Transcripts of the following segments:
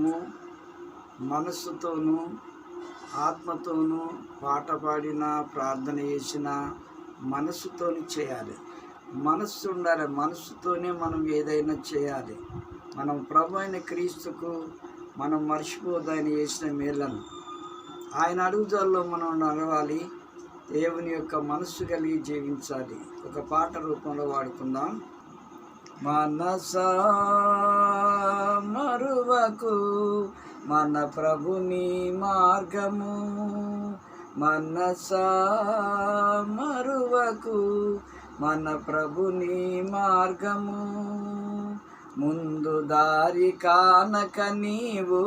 మనము మనస్సుతోనూ ఆత్మతోనూ పాట పాడినా ప్రార్థన చేసినా మనస్సుతోని చేయాలి. మనస్సు ఉండాలి. మనస్సుతోనే మనం ఏదైనా చేయాలి. మనం ప్రభు అయిన క్రీస్తుకు మనం మర్చిపోదు ఆయన చేసిన మేళ్ళను. ఆయన అడుగుదలలో మనం నడవాలి. దేవుని యొక్క మనస్సు కలిగి జీవించాలి. ఒక పాట రూపంలో వాడుకుందాం. మనసా మరువకు మన ప్రభుని మార్గము. మనస మరువకు మన ప్రభుని మార్గము. ముందు దారి కానక నీవు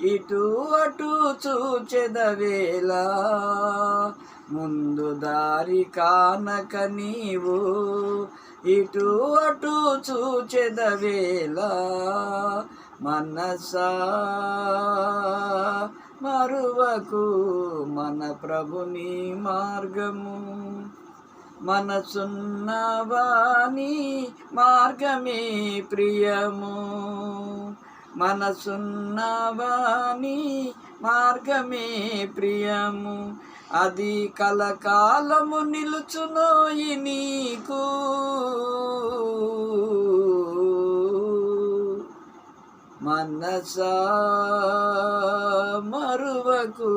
ఇటు అటు చూచెదవేలా ముందు దారి కానక నీవు ఇటు అటు చూచెదవేళ మనసా మరువకు మన ప్రభుని మార్గము. మనసున్నవాని మార్గమే ప్రియము. మనసున్నవాని మార్గమే ప్రియము. అది కలకాలము నిలుచునోయి నీకు. మనస మరువకు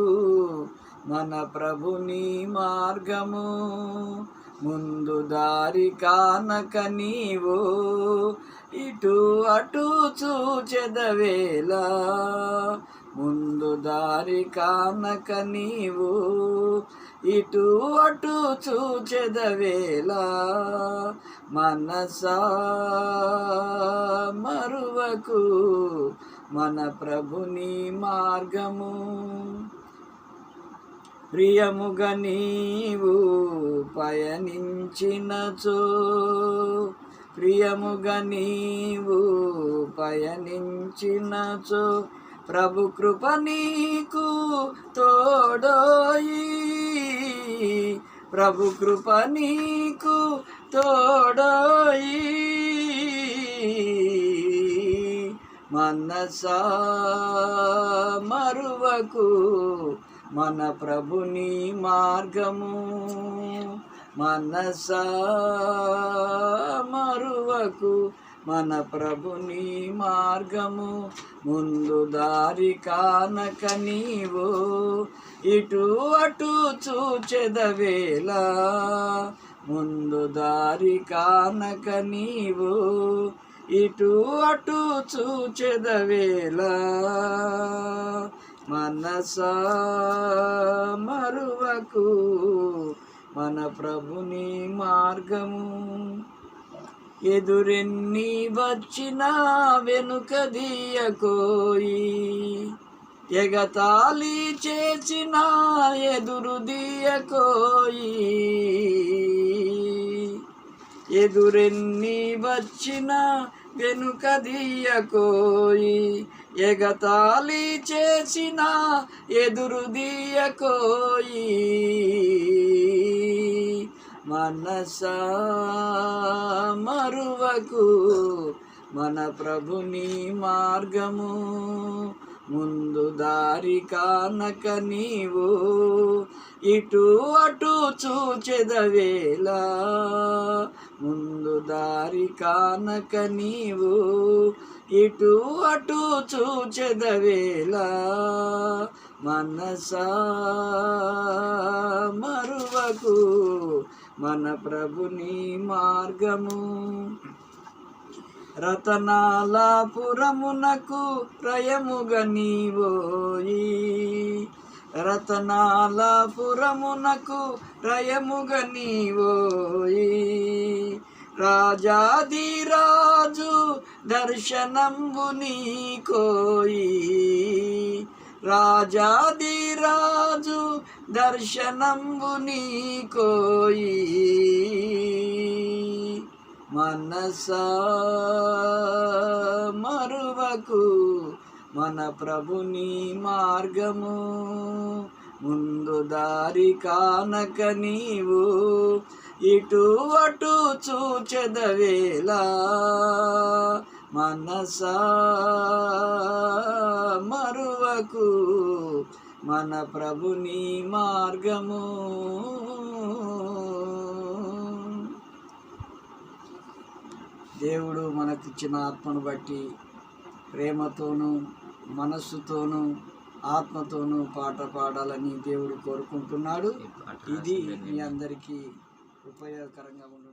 మన ప్రభుని మార్గము. ముందు దారి కానక నీవు ఇటు అటు చూచెదవేలా ముందు దారి కానక నీవు ఇటు అటు చూచెదవేలా మనసా మరువకు మన ప్రభుని మార్గము. ప్రియముగా నీవు పయనించినచో ప్రియముగా నీవు పయనించినచో ప్రభు కృప నీకు తోడోయి. ప్రభు కృప నీకు తోడోయి. మనసా మరువకు మన ప్రభుని మార్గము. మనసా మరువకు మన ప్రభుని మార్గము ముందు దారి కానక నీవు ఇటు అటు చూచెదవేళ ముందు దారి కానక నీవు ఇటు అటు చూచెదవేళ మనసా మరువకు మన ప్రభుని మార్గము ఎదురెన్ని వచ్చినా వెనుక దీయకోయి. ఎగతాళి చేసిన ఎదురు దీయకోయి. ఎదురెన్ని వచ్చినా వెనుక దీయకోయి. ఎగతాళి చేసిన ఎదురు దియకోయి. మనసా మరువకు మన ప్రభుని మార్గము. ముందు దారి కానక నీవు ఇటు అటు చూచెదవేళ ముందు దారి కానక నీవు ఇటు అటు చూచెదవేళ మనసా మరువకు మన ప్రభుని మార్గము. రతనాలపురమునకు ప్రయముగ నీవోయి రతనాలపురమునకు ప్రయముగ నీవోయి రాజాదిరాజు దర్శనంబు నీకోయి రాజాదిరాజు దర్శనంబు నీకోయి. మనస మరువకు మన ప్రభుని మార్గము. ముందు దారి కానక నీవు ఇటు అటు చూచెదవేలా మనసా మరువకు మన ప్రభుని మార్గము. దేవుడు మనకిచ్చిన ఆత్మను బట్టి ప్రేమతోనూ మనస్సుతోనూ ఆత్మతోనూ పాట పాడాలని దేవుడు కోరుకుంటున్నాడు. ఇది మీ అందరికీ ఉపయోగకరంగా ఉండు